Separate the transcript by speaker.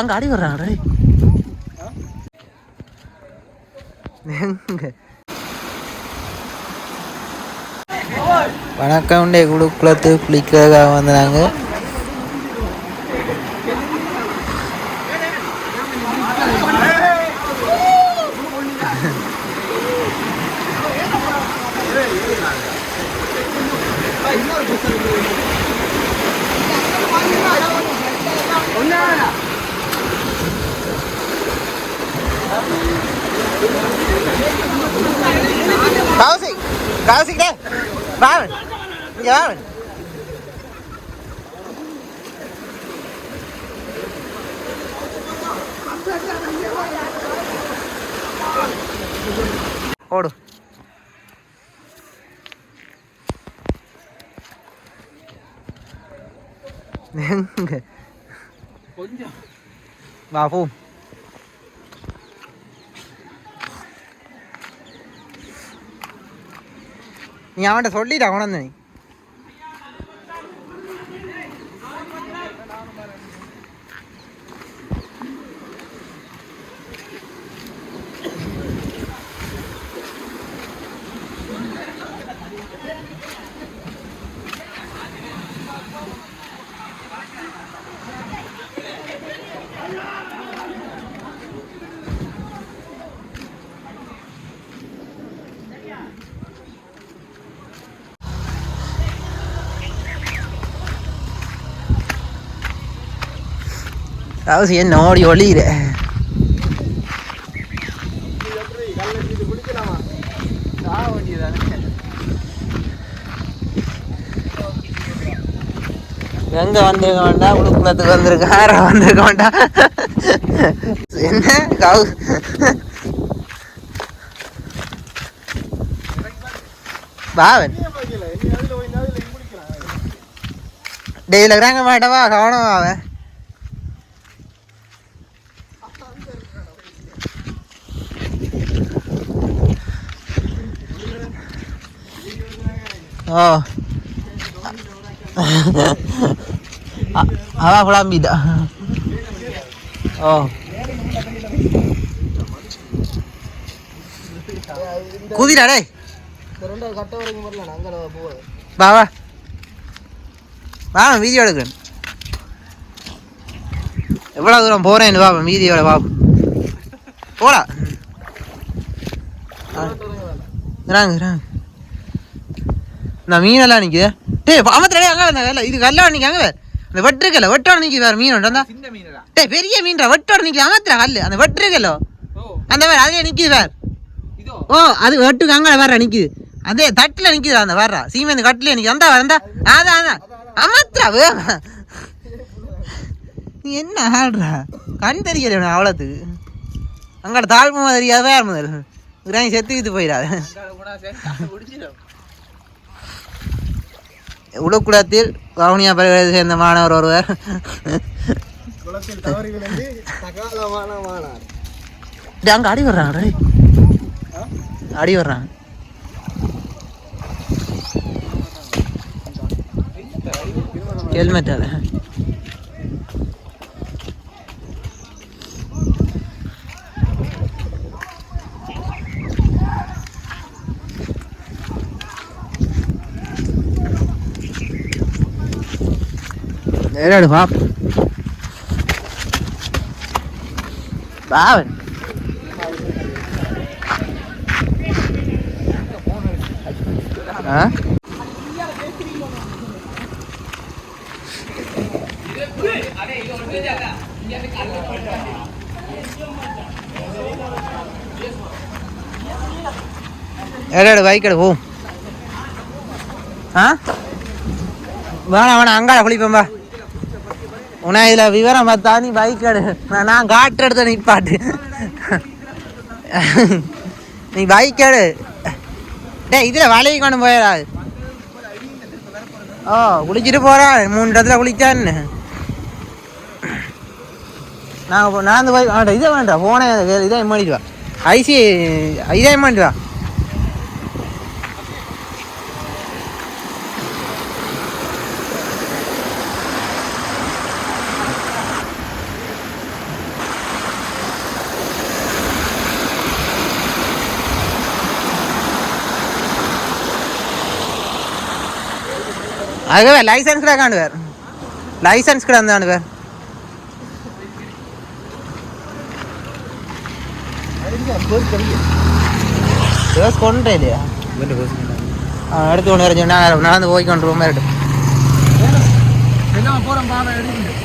Speaker 1: அங்க அடி வர்றாங்க எங்க வணக்கம் டே குழு குளத்து குளிக்கிறதுக்காக வந்தாங்க Tausik, tausik deh. Bang,
Speaker 2: jalan.
Speaker 1: ഓട് ബാപ്പും நீ அவன்கிட்ட சொல்லிட்டு அவன நீ என்ன ஓடி ஒளியிற எங்க வந்திருக்க வேண்டாம் உடுக்குளத்துக்கு வந்திருக்க. யாரா வந்திருக்க வேண்டாம் என்ன? கவு பாவன். டெய்லி இருக்கிறாங்க மாட்டவா கவனம் அவன் ஓ அவ குழம்பிட்டா ஓ குதிரா டேய்
Speaker 2: ரெண்டாவது கட்ட வரைக்கும் வரல
Speaker 1: வா வா வா வீடியோ எடுக்கிறேன். எவ்வளோ தூரம் போகிறேன் வா வீதியோட வா போடா. இறாங்க இறாங்க. நான் மீனெல்லாம் நிற்குது டேய் அமத்துல அங்கே அந்த கல்ல இது கல்லா நிற்காங்க அந்த வெட்டுருக்கல வெட்டோட நிற்கிது வேறு மீன் உண்டா.
Speaker 2: மீனடா.
Speaker 1: டேய் பெரிய மீன்டா வெட்டோட நிற்கிது அமத்துல கல்லு. அந்த வெட்டுருக்கலோ அந்த வேறு அதே நிற்கிது வேறு. ஓ அது வெட்டுக்கு அங்கே வேற நிக்குது. அதே தட்டில் நிக்குது அந்த வேற. சீமெந்து கட்டில் நிக்குது. அந்த வந்தா அதான் அதான் அமத்ரா வேக நீ என்ன ஆடுறா கண் தெரியல அவ்வளோத்துக்கு அங்கட தாழ்மை தெரியாது வேற முதல். இறாங்க செத்துக்கிட்டு போயிடாது உடக்குளத்தில் வவுனியா பல்கலை சேர்ந்த மாணவர் ஒருவர். அங்க அடி வர்றாங்க. அடி வர்றாங்க. ஹெல்மெட் அது நேராடு பாப் பாவன் ஆ? ஏடாடு பைக் எடு போம் ஆ வேணாம் வேணாம் அங்காட குளிப்பேன்பா உனா இதில் விவரம் பார்த்தா நீ பைக் எடு. நான் காற்று காட்டு எடுத்து நிற்பாட்டு நீ பைக் எடு. டேய் இதில் வலையை கொண்டு போயிடாது ஓ குளிச்சுட்டு போகிறான் மூணு இடத்துல குளிச்சான்னு. நாங்கள் நடந்து போய் வேண்டாம் இதை வேண்டாம். போனே இதை பண்ணிட்டு வா. ஐசி இதை பண்ணிட்டு வா. அதுவே லைசன்ஸ் கூட காண்டு வேறு. லைசன்ஸ் கூட இருந்தாண்டு வேறு. பேஸ் கொண்டே இல்லையா எடுத்து கொண்டு வர சொன்னா நடந்து போய் கொண்டு ரூம் எடுத்து
Speaker 2: போகிறோம் பாவை எடுக்கணும்